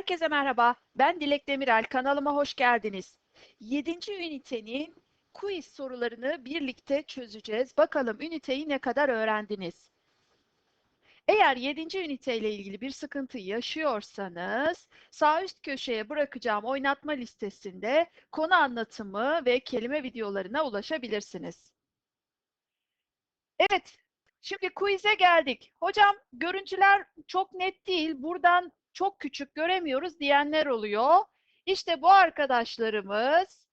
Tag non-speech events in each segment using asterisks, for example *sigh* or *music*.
Herkese merhaba. Ben Dilek Demirel. Kanalıma hoş geldiniz. 7. ünitenin quiz sorularını birlikte çözeceğiz. Bakalım üniteyi ne kadar öğrendiniz? Eğer 7. üniteyle ilgili bir sıkıntı yaşıyorsanız sağ üst köşeye bırakacağım oynatma listesinde konu anlatımı ve kelime videolarına ulaşabilirsiniz. Evet, şimdi quiz'e geldik. Hocam görüntüler çok net değil. Buradan çok küçük göremiyoruz diyenler oluyor. İşte bu arkadaşlarımız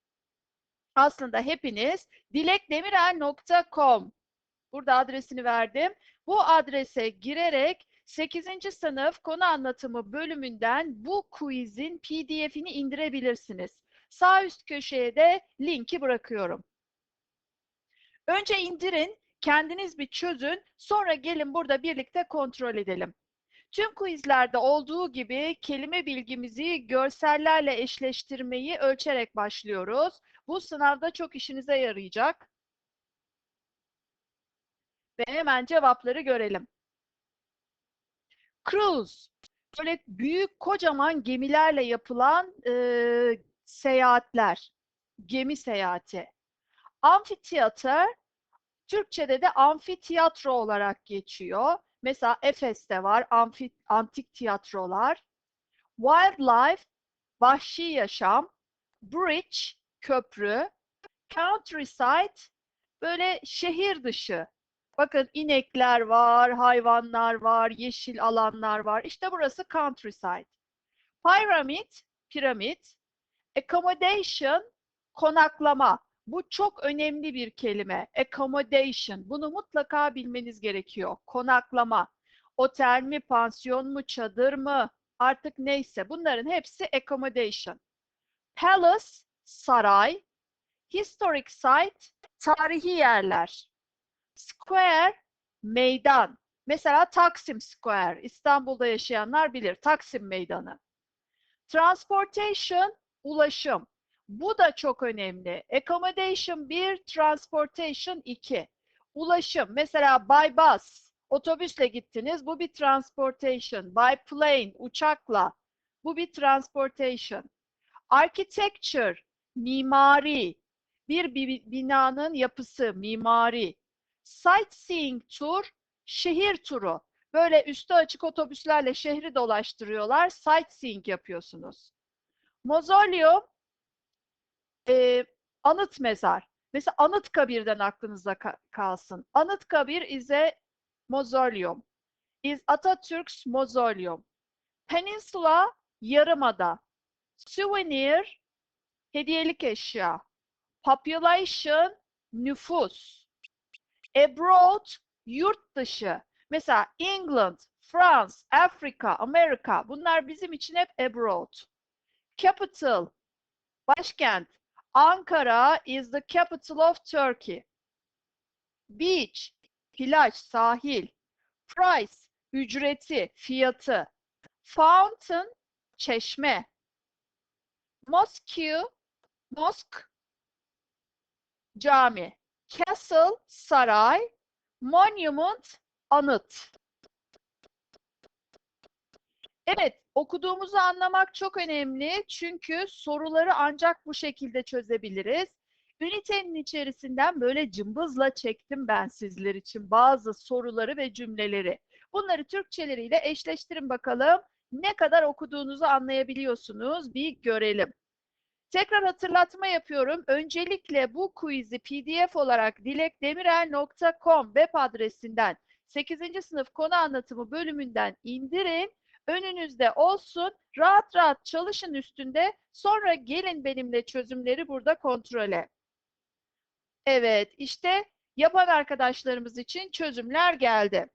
aslında hepiniz dilekdemirel.com burada adresini verdim. Bu adrese girerek 8. sınıf konu anlatımı bölümünden bu quizin pdf'ini indirebilirsiniz. Sağ üst köşeye de linki bırakıyorum. Önce indirin, kendiniz bir çözün, sonra gelin burada birlikte kontrol edelim. Tüm quizlerde olduğu gibi kelime bilgimizi görsellerle eşleştirmeyi ölçerek başlıyoruz. Bu sınavda çok işinize yarayacak. Ve hemen cevapları görelim. Cruise, böyle büyük kocaman gemilerle yapılan e, seyahatler, gemi seyahati. Amfiteyatr, Türkçe'de de amfiteyatro olarak geçiyor. Mesela Efes'te var amfi, antik tiyatrolar. Wildlife, vahşi yaşam. Bridge, köprü. Countryside, böyle şehir dışı. Bakın inekler var, hayvanlar var, yeşil alanlar var. İşte burası countryside. Pyramid, piramit. Accommodation, konaklama. Bu çok önemli bir kelime. Accommodation. Bunu mutlaka bilmeniz gerekiyor. Konaklama. Otel mi, pansiyon mu, çadır mı? Artık neyse. Bunların hepsi accommodation. Palace, saray. Historic site, tarihi yerler. Square, meydan. Mesela Taksim Square. İstanbul'da yaşayanlar bilir. Taksim Meydanı. Transportation, ulaşım. Bu da çok önemli. Accommodation 1, transportation 2. Ulaşım. Mesela by bus, otobüsle gittiniz. Bu bir transportation. By plane, uçakla. Bu bir transportation. Architecture, mimari. Bir binanın yapısı, mimari. Sightseeing tour, şehir turu. Böyle üstü açık otobüslerle şehri dolaştırıyorlar. Sightseeing yapıyorsunuz. Mausoleum, e, anıt mezar. Mesela Anıtkabir'den aklınızda ka kalsın. Anıtkabir is a mausoleum. Is Atatürk's mausoleum. Peninsula, yarımada. Souvenir, hediyelik eşya. Population, nüfus. Abroad, yurt dışı. Mesela England, France, Afrika, Amerika. Bunlar bizim için hep abroad. Capital, başkent. Ankara is the capital of Turkey. Beach, plaj, sahil. Price, ücreti, fiyatı. Fountain, çeşme. Mosque, mosque, cami. Castle, saray. Monument, anıt. Evet, okuduğumuzu anlamak çok önemli çünkü soruları ancak bu şekilde çözebiliriz. Ünitenin içerisinden böyle cımbızla çektim ben sizler için bazı soruları ve cümleleri. Bunları Türkçeleriyle eşleştirin bakalım. Ne kadar okuduğunuzu anlayabiliyorsunuz bir görelim. Tekrar hatırlatma yapıyorum. Öncelikle bu quiz'i pdf olarak dilekdemirel.com web adresinden 8. sınıf konu anlatımı bölümünden indirin önünüzde olsun. Rahat rahat çalışın üstünde. Sonra gelin benimle çözümleri burada kontrole. Evet, işte yapan arkadaşlarımız için çözümler geldi.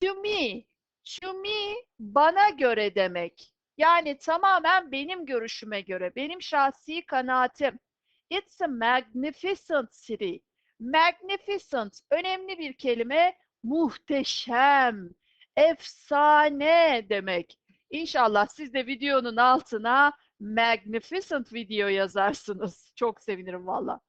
To me, to me bana göre demek. Yani tamamen benim görüşüme göre, benim şahsi kanaatim. It's a magnificent city. Magnificent, önemli bir kelime, muhteşem efsane demek. İnşallah siz de videonun altına magnificent video yazarsınız. Çok sevinirim valla.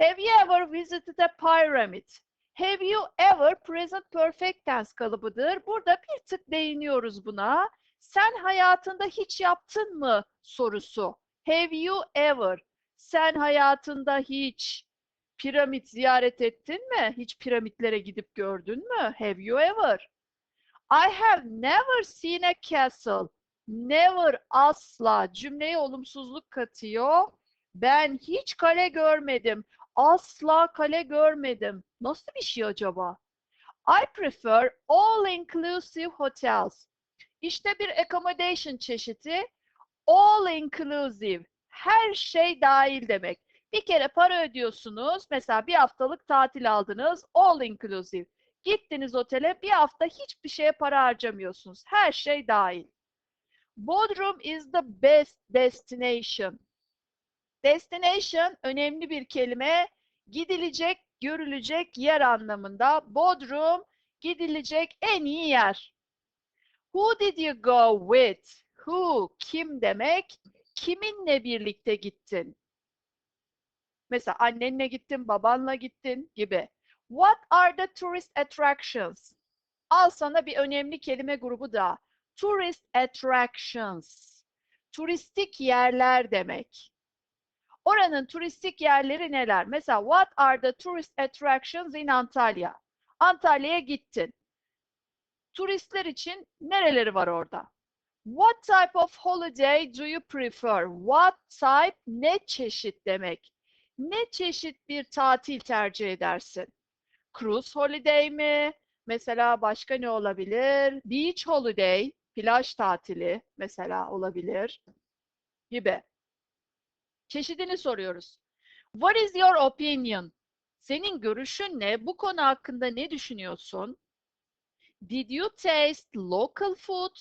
Have you ever visited a pyramid? Have you ever present perfect tense kalıbıdır. Burada bir tık değiniyoruz buna. Sen hayatında hiç yaptın mı sorusu. Have you ever? Sen hayatında hiç piramit ziyaret ettin mi? Hiç piramitlere gidip gördün mü? Have you ever? I have never seen a castle. Never asla cümleye olumsuzluk katıyor. Ben hiç kale görmedim. Asla kale görmedim. Nasıl bir şey acaba? I prefer all-inclusive hotels. İşte bir accommodation çeşidi. All-inclusive. Her şey dahil demek. Bir kere para ödüyorsunuz. Mesela bir haftalık tatil aldınız. All-inclusive. Gittiniz otele bir hafta hiçbir şeye para harcamıyorsunuz. Her şey dahil. Bodrum is the best destination. Destination önemli bir kelime. Gidilecek, görülecek yer anlamında. Bodrum gidilecek en iyi yer. Who did you go with? Who, kim demek? Kiminle birlikte gittin? Mesela annenle gittin, babanla gittin gibi. What are the tourist attractions? Al sana bir önemli kelime grubu da. Tourist attractions. Turistik yerler demek. Oranın turistik yerleri neler? Mesela what are the tourist attractions in Antalya? Antalya'ya gittin. Turistler için nereleri var orada? What type of holiday do you prefer? What type ne çeşit demek? Ne çeşit bir tatil tercih edersin? Cruise holiday mi? Mesela başka ne olabilir? Beach holiday, plaj tatili mesela olabilir gibi. Çeşidini soruyoruz. What is your opinion? Senin görüşün ne? Bu konu hakkında ne düşünüyorsun? Did you taste local food?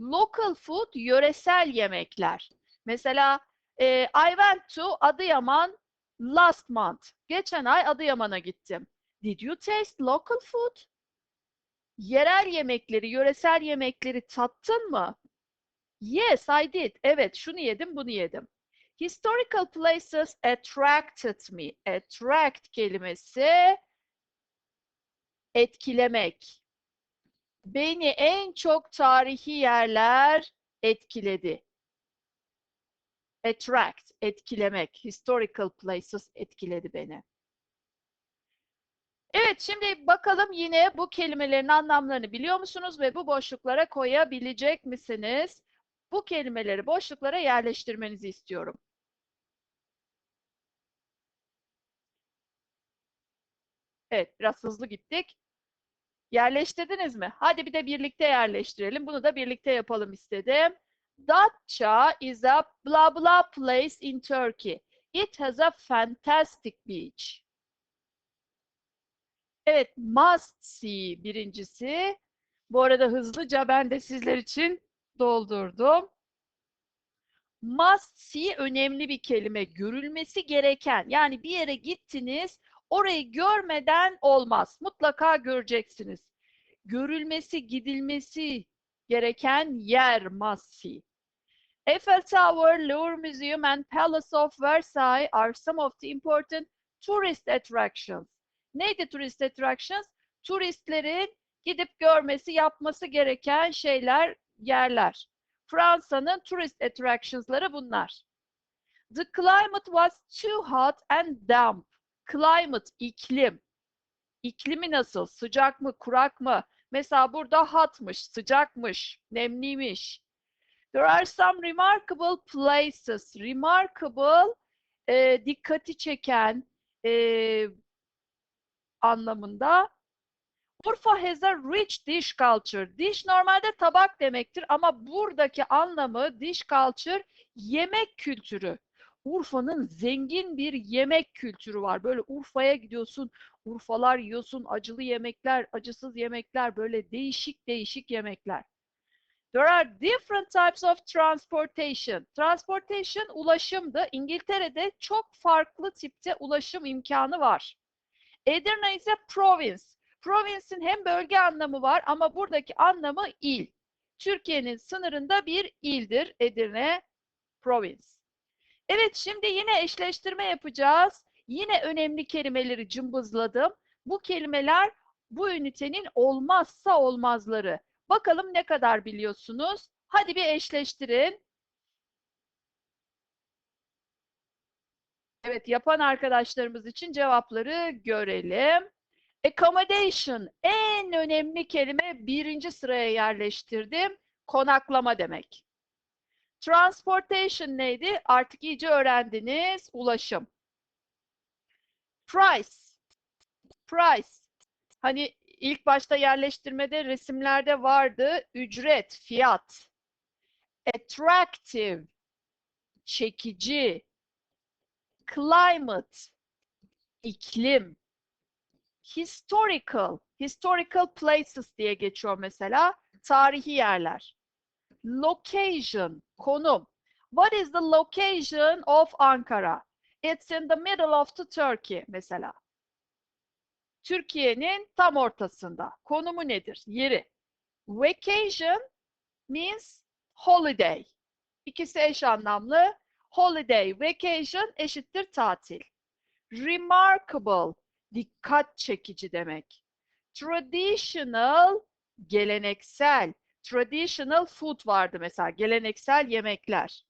Local food yöresel yemekler. Mesela I went to Adıyaman last month. Geçen ay Adıyaman'a gittim. Did you taste local food? Yerel yemekleri, yöresel yemekleri tattın mı? Yes, I did. Evet, şunu yedim, bunu yedim. Historical places attracted me. Attract kelimesi etkilemek. Beni en çok tarihi yerler etkiledi. Attract, etkilemek. Historical places etkiledi beni. Evet, şimdi bakalım yine bu kelimelerin anlamlarını biliyor musunuz ve bu boşluklara koyabilecek misiniz? Bu kelimeleri boşluklara yerleştirmenizi istiyorum. Evet, biraz hızlı gittik. Yerleştirdiniz mi? Hadi bir de birlikte yerleştirelim. Bunu da birlikte yapalım istedim. Datça is a blah blah place in Turkey. It has a fantastic beach. Evet, must see birincisi. Bu arada hızlıca ben de sizler için doldurdum. Must see önemli bir kelime. Görülmesi gereken. Yani bir yere gittiniz, orayı görmeden olmaz. Mutlaka göreceksiniz. Görülmesi, gidilmesi gereken yer must see. Eiffel Tower, Louvre Museum and Palace of Versailles are some of the important tourist attractions. Neydi tourist attractions? Turistlerin gidip görmesi, yapması gereken şeyler, yerler. Fransa'nın tourist attractions'ları bunlar. The climate was too hot and damp. Climate, iklim. İklimi nasıl? Sıcak mı, kurak mı? Mesela burada hotmış, sıcakmış, nemliymiş. There are some remarkable places. Remarkable, e, dikkati çeken e, anlamında. Urfa has a rich dish culture. Dish normalde tabak demektir ama buradaki anlamı dish culture yemek kültürü. Urfa'nın zengin bir yemek kültürü var. Böyle Urfa'ya gidiyorsun, Urfalar yiyorsun, acılı yemekler, acısız yemekler, böyle değişik değişik yemekler. There are different types of transportation. Transportation ulaşımdı. İngiltere'de çok farklı tipte ulaşım imkanı var. Edirne ise province. Province'in hem bölge anlamı var ama buradaki anlamı il. Türkiye'nin sınırında bir ildir Edirne province. Evet şimdi yine eşleştirme yapacağız. Yine önemli kelimeleri cımbızladım. Bu kelimeler bu ünitenin olmazsa olmazları. Bakalım ne kadar biliyorsunuz? Hadi bir eşleştirin. Evet, yapan arkadaşlarımız için cevapları görelim. Accommodation en önemli kelime birinci sıraya yerleştirdim. Konaklama demek. Transportation neydi? Artık iyice öğrendiniz. Ulaşım. Price. Price. Hani ilk başta yerleştirmede resimlerde vardı. Ücret, fiyat. Attractive. Çekici. Climate. iklim. Historical. Historical places diye geçiyor mesela. Tarihi yerler. Location. Konum. What is the location of Ankara? It's in the middle of the Turkey mesela. Türkiye'nin tam ortasında. Konumu nedir? Yeri. Vacation means holiday. İkisi eş anlamlı. Holiday, vacation eşittir tatil. Remarkable, dikkat çekici demek. Traditional, geleneksel. Traditional food vardı mesela, geleneksel yemekler.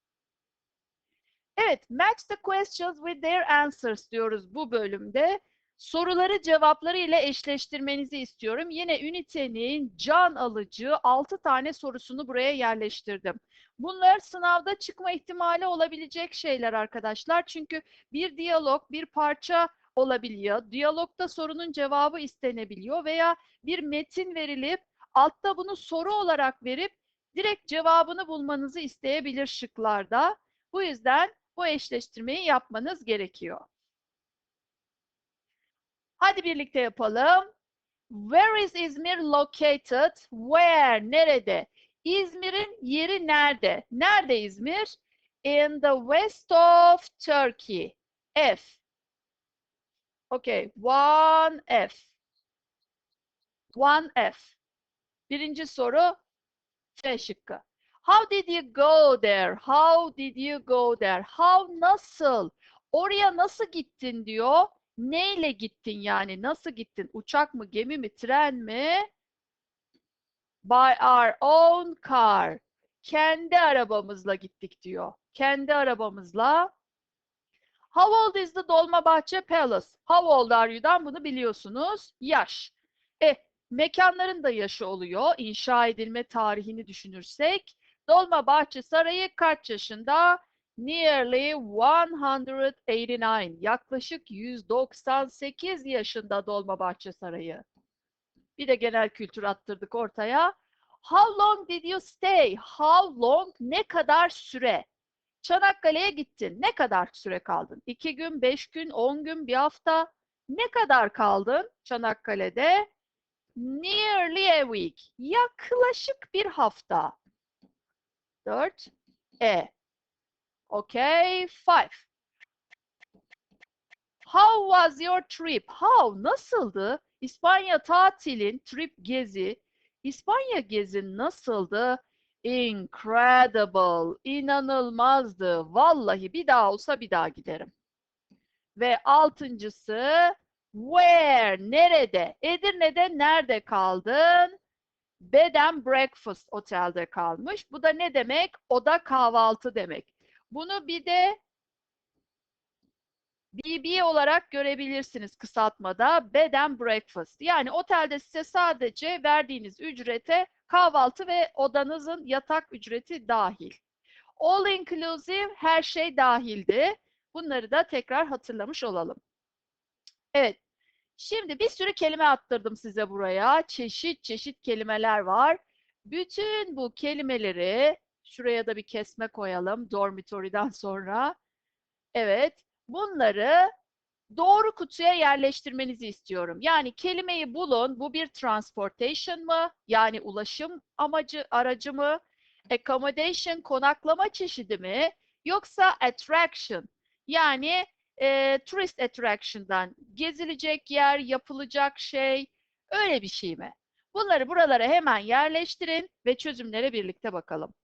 Evet, match the questions with their answers diyoruz bu bölümde. Soruları cevapları ile eşleştirmenizi istiyorum. Yine ünitenin can alıcı 6 tane sorusunu buraya yerleştirdim. Bunlar sınavda çıkma ihtimali olabilecek şeyler arkadaşlar. Çünkü bir diyalog, bir parça olabiliyor. Diyalogda sorunun cevabı istenebiliyor veya bir metin verilip altta bunu soru olarak verip direkt cevabını bulmanızı isteyebilir şıklarda. Bu yüzden bu eşleştirmeyi yapmanız gerekiyor. Hadi birlikte yapalım. Where is İzmir located? Where? Nerede? İzmir'in yeri nerede? Nerede İzmir? In the west of Turkey. F. Okay, one F. One F. Birinci soru F şıkkı. How did you go there? How did you go there? How nasıl? Oraya nasıl gittin diyor. Neyle gittin yani? Nasıl gittin? Uçak mı, gemi mi, tren mi? By our own car. Kendi arabamızla gittik diyor. Kendi arabamızla. How old is the Dolmabahçe Palace? How old are you'dan bunu biliyorsunuz. Yaş. E, mekanların da yaşı oluyor. İnşa edilme tarihini düşünürsek. Dolmabahçe Sarayı kaç yaşında? Nearly 189. Yaklaşık 198 yaşında Dolmabahçe Sarayı. Bir de genel kültür attırdık ortaya. How long did you stay? How long? Ne kadar süre? Çanakkale'ye gittin. Ne kadar süre kaldın? İki gün, beş gün, on gün, bir hafta. Ne kadar kaldın Çanakkale'de? Nearly a week. Yaklaşık bir hafta. Dört. E. Okay. Five. How was your trip? How? Nasıldı? İspanya tatilin, trip gezi. İspanya gezin nasıldı? Incredible. İnanılmazdı. Vallahi bir daha olsa bir daha giderim. Ve altıncısı where? Nerede? Edirne'de nerede kaldın? Bed and breakfast otelde kalmış. Bu da ne demek? Oda kahvaltı demek. Bunu bir de BB olarak görebilirsiniz kısaltmada. Bed and breakfast. Yani otelde size sadece verdiğiniz ücrete kahvaltı ve odanızın yatak ücreti dahil. All inclusive her şey dahildi. Bunları da tekrar hatırlamış olalım. Evet. Şimdi bir sürü kelime attırdım size buraya. Çeşit çeşit kelimeler var. Bütün bu kelimeleri şuraya da bir kesme koyalım dormitory'den sonra. Evet. Bunları doğru kutuya yerleştirmenizi istiyorum. Yani kelimeyi bulun. Bu bir transportation mı? Yani ulaşım amacı, aracı mı? Accommodation, konaklama çeşidi mi? Yoksa attraction, yani e, tourist attraction'dan gezilecek yer, yapılacak şey, öyle bir şey mi? Bunları buralara hemen yerleştirin ve çözümlere birlikte bakalım.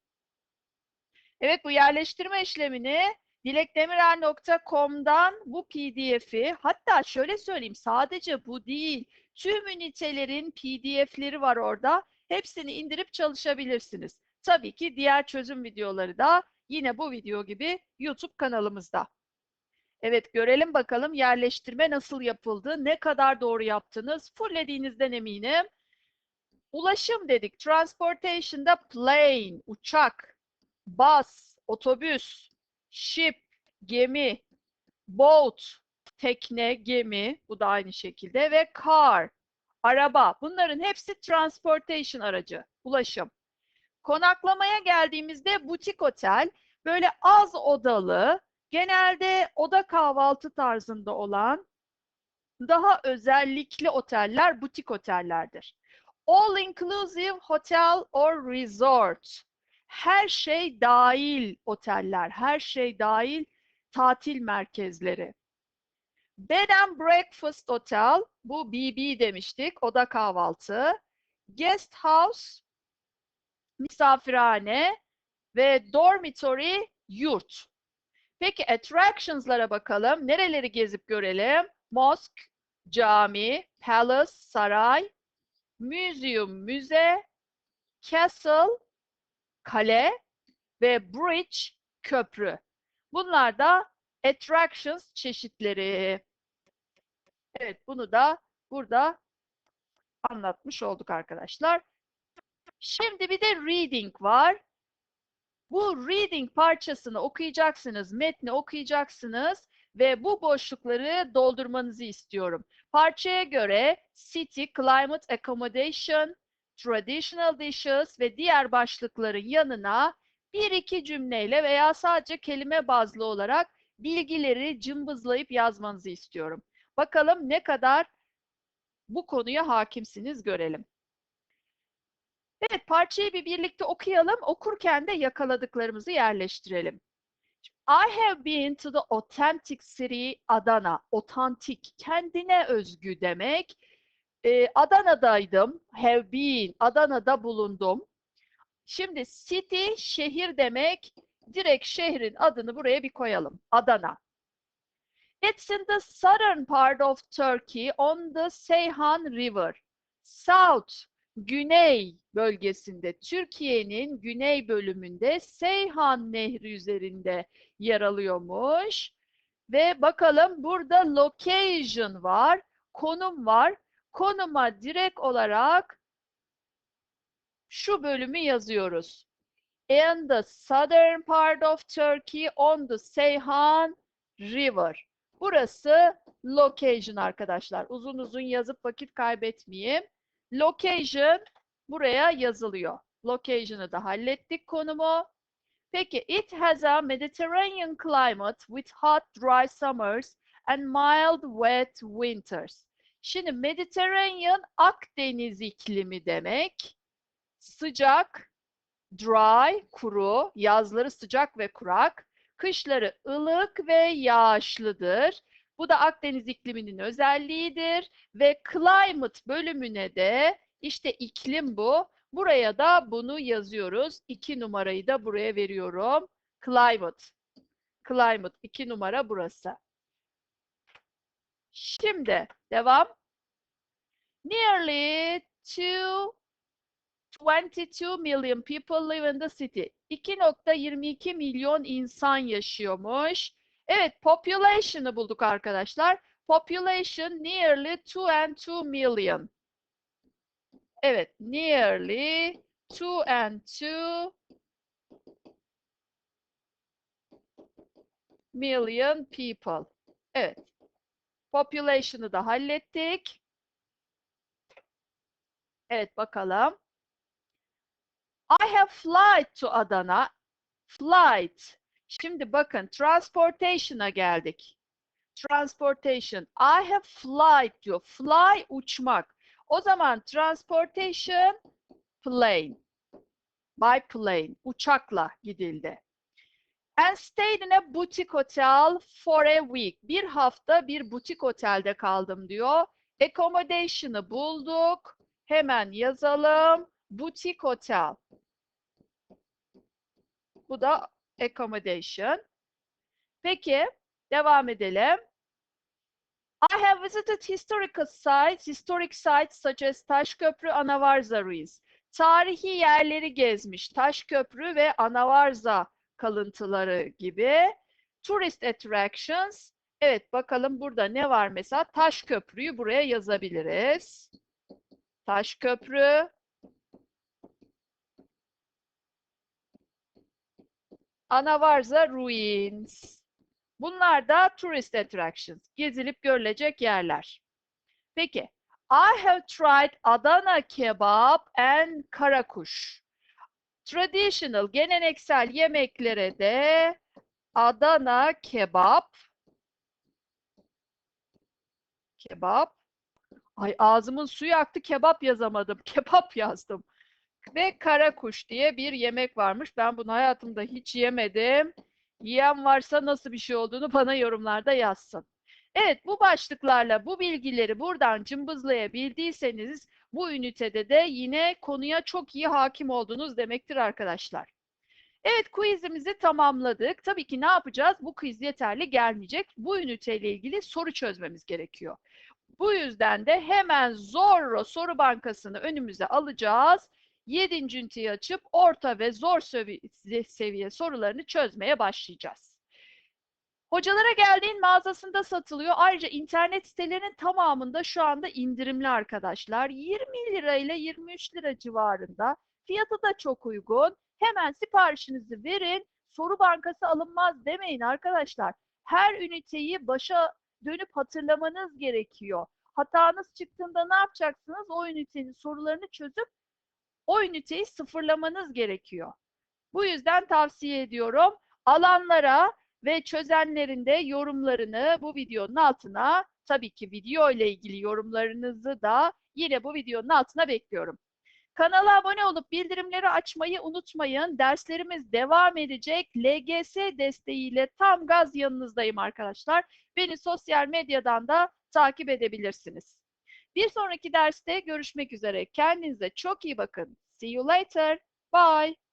Evet bu yerleştirme işlemini dilekdemirer.com'dan bu pdf'i hatta şöyle söyleyeyim sadece bu değil tüm ünitelerin pdf'leri var orada hepsini indirip çalışabilirsiniz. Tabii ki diğer çözüm videoları da yine bu video gibi YouTube kanalımızda. Evet görelim bakalım yerleştirme nasıl yapıldı, ne kadar doğru yaptınız, fullediğinizden eminim. Ulaşım dedik. Transportation'da plane, uçak, bus, otobüs, ship, gemi, boat, tekne, gemi, bu da aynı şekilde ve car, araba. Bunların hepsi transportation aracı, ulaşım. Konaklamaya geldiğimizde butik otel, böyle az odalı, genelde oda kahvaltı tarzında olan daha özellikli oteller butik otellerdir. All inclusive hotel or resort. Her şey dahil oteller, her şey dahil tatil merkezleri. Bed and breakfast hotel, bu BB demiştik, oda kahvaltı. Guest house, misafirhane ve dormitory, yurt. Peki attractions'lara bakalım. Nereleri gezip görelim? Mosque, cami, palace, saray, museum, müze, castle, kale ve bridge, köprü. Bunlar da attractions çeşitleri. Evet, bunu da burada anlatmış olduk arkadaşlar. Şimdi bir de reading var. Bu reading parçasını okuyacaksınız, metni okuyacaksınız ve bu boşlukları doldurmanızı istiyorum. Parçaya göre city, climate, accommodation, traditional dishes ve diğer başlıkların yanına bir iki cümleyle veya sadece kelime bazlı olarak bilgileri cımbızlayıp yazmanızı istiyorum. Bakalım ne kadar bu konuya hakimsiniz görelim. Evet, parçayı bir birlikte okuyalım. Okurken de yakaladıklarımızı yerleştirelim. I have been to the authentic city Adana. Otantik, kendine özgü demek. Ee, Adana'daydım. Have been, Adana'da bulundum. Şimdi city, şehir demek. Direkt şehrin adını buraya bir koyalım. Adana. It's in the southern part of Turkey on the Seyhan River. South, güney bölgesinde, Türkiye'nin güney bölümünde Seyhan Nehri üzerinde yer alıyormuş. Ve bakalım burada location var, konum var. Konuma direkt olarak şu bölümü yazıyoruz. In the southern part of Turkey on the Seyhan River. Burası location arkadaşlar. Uzun uzun yazıp vakit kaybetmeyeyim. Location buraya yazılıyor. Location'ı da hallettik konumu. Peki, it has a Mediterranean climate with hot dry summers and mild wet winters. Şimdi Mediterranean Akdeniz iklimi demek. Sıcak, dry, kuru, yazları sıcak ve kurak, kışları ılık ve yağışlıdır. Bu da Akdeniz ikliminin özelliğidir ve climate bölümüne de işte iklim bu. Buraya da bunu yazıyoruz. İki numarayı da buraya veriyorum. Climate. Climate. iki numara burası. Şimdi devam. Nearly two 22 million people live in the city. 2.22 milyon insan yaşıyormuş. Evet, population'ı bulduk arkadaşlar. Population nearly 2 and 2 million. Evet, nearly 2 and 2 million people. Evet. Population'ı da hallettik. Evet, bakalım. I have flight to Adana. Flight. Şimdi bakın transportation'a geldik. Transportation. I have flight diyor. Fly uçmak. O zaman transportation plane. By plane. Uçakla gidildi. And stayed in a boutique hotel for a week. Bir hafta bir butik otelde kaldım diyor. Accommodation'ı bulduk. Hemen yazalım. Boutique hotel. Bu da accommodation. Peki, devam edelim. I have visited historical sites, historic sites such as Taşköprü, Anavarza ruins. tarihi yerleri gezmiş. Taşköprü ve Anavarza kalıntıları gibi. Tourist attractions. Evet bakalım burada ne var mesela? Taşköprüyü buraya yazabiliriz. Taşköprü. Anavarza Ruins. Bunlar da tourist attractions. Gezilip görülecek yerler. Peki. I have tried Adana kebab and karakuş. Traditional, geleneksel yemeklere de Adana kebap. Kebap. Ay ağzımın suyu aktı kebap yazamadım. *laughs* Kebap yazdım. Ve karakuş diye bir yemek varmış. Ben bunu hayatımda hiç yemedim. Yiyen varsa nasıl bir şey olduğunu bana yorumlarda yazsın. Evet bu başlıklarla bu bilgileri buradan cımbızlayabildiyseniz bu ünitede de yine konuya çok iyi hakim oldunuz demektir arkadaşlar. Evet quizimizi tamamladık. Tabii ki ne yapacağız? Bu quiz yeterli gelmeyecek. Bu üniteyle ilgili soru çözmemiz gerekiyor. Bu yüzden de hemen Zorro soru bankasını önümüze alacağız. 7. üniteyi açıp orta ve zor seviye, sorularını çözmeye başlayacağız. Hocalara geldiğin mağazasında satılıyor. Ayrıca internet sitelerinin tamamında şu anda indirimli arkadaşlar. 20 lira ile 23 lira civarında. Fiyatı da çok uygun. Hemen siparişinizi verin. Soru bankası alınmaz demeyin arkadaşlar. Her üniteyi başa dönüp hatırlamanız gerekiyor. Hatanız çıktığında ne yapacaksınız? O ünitenin sorularını çözüp o üniteyi sıfırlamanız gerekiyor. Bu yüzden tavsiye ediyorum. Alanlara ve çözenlerin de yorumlarını bu videonun altına, tabii ki video ile ilgili yorumlarınızı da yine bu videonun altına bekliyorum. Kanala abone olup bildirimleri açmayı unutmayın. Derslerimiz devam edecek. LGS desteğiyle tam gaz yanınızdayım arkadaşlar. Beni sosyal medyadan da takip edebilirsiniz. Bir sonraki derste görüşmek üzere. Kendinize çok iyi bakın. See you later. Bye.